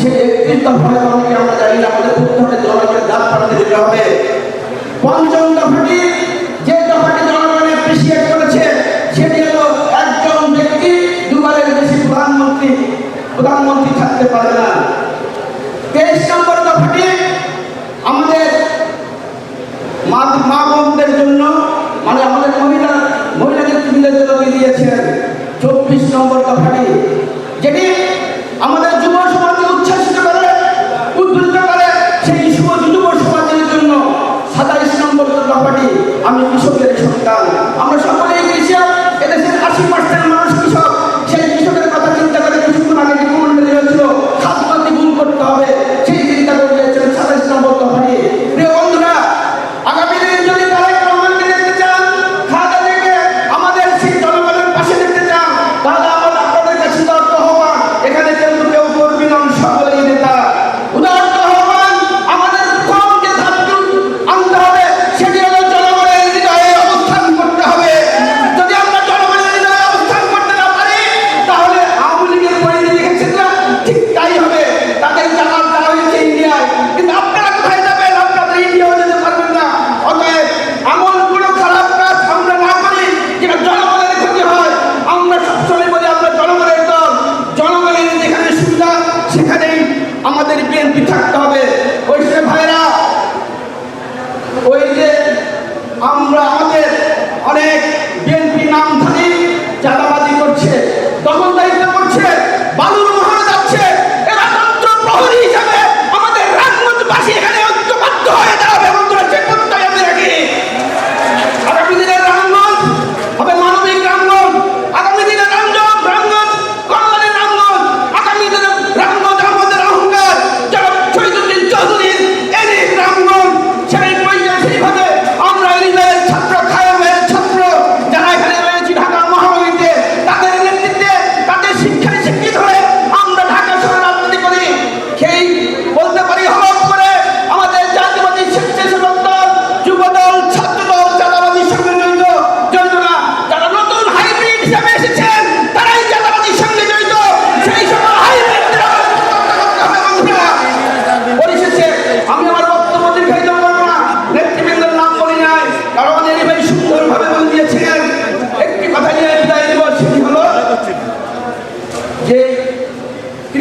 সেই আমরা জানি না, আমাদের জনগণের পাঠাতে হবে। পঞ্চম দফাটি, যে দফাটি জনগণ অ্যাপ্রিসিয়েট করেছে, সেটি একজন ব্যক্তি দুবারের বেশি প্রধানমন্ত্রী প্রধানমন্ত্রী থাকতে পারে না। তেইশ নম্বর দফাটি, আমাদের মা বোনদের জন্য মানে আমাদের মহিলা মহিলাদের সুবিধার জন্য দিয়েছে। আমি কৃষকের সন্তান। আমরা সকলেই কৃষক এদেশের আশি পার্সেন্ট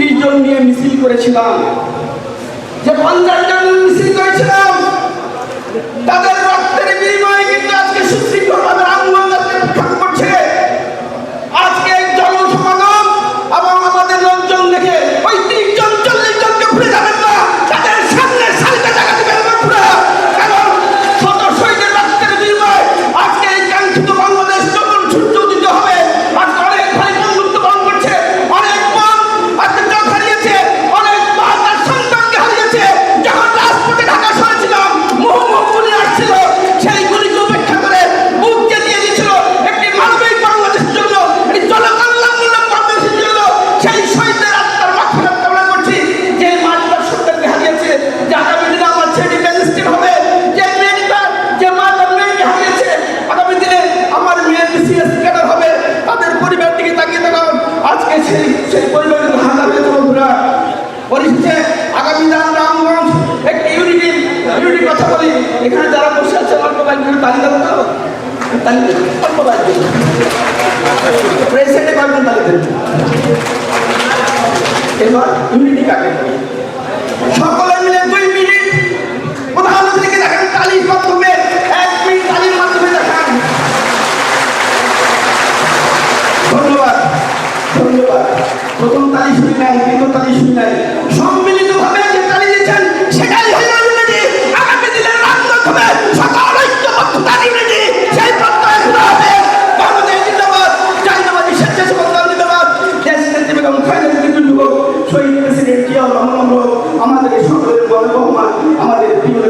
তিরিশ জন নিয়ে মিছিল করেছিলাম। যে পঞ্চাশ জন মিছিল করেছিলাম তাদের কথা বলি, এখানে যারা বসে আছে, আমার মোবাইল ফোনে তালি দেবো তো। তালি মোবাইল প্রেসিডেন্টে কয়েকজন তালি এবার ইউনিটি কাকে সকল আপনাকে সকলের বলব আমাদের প্রিয়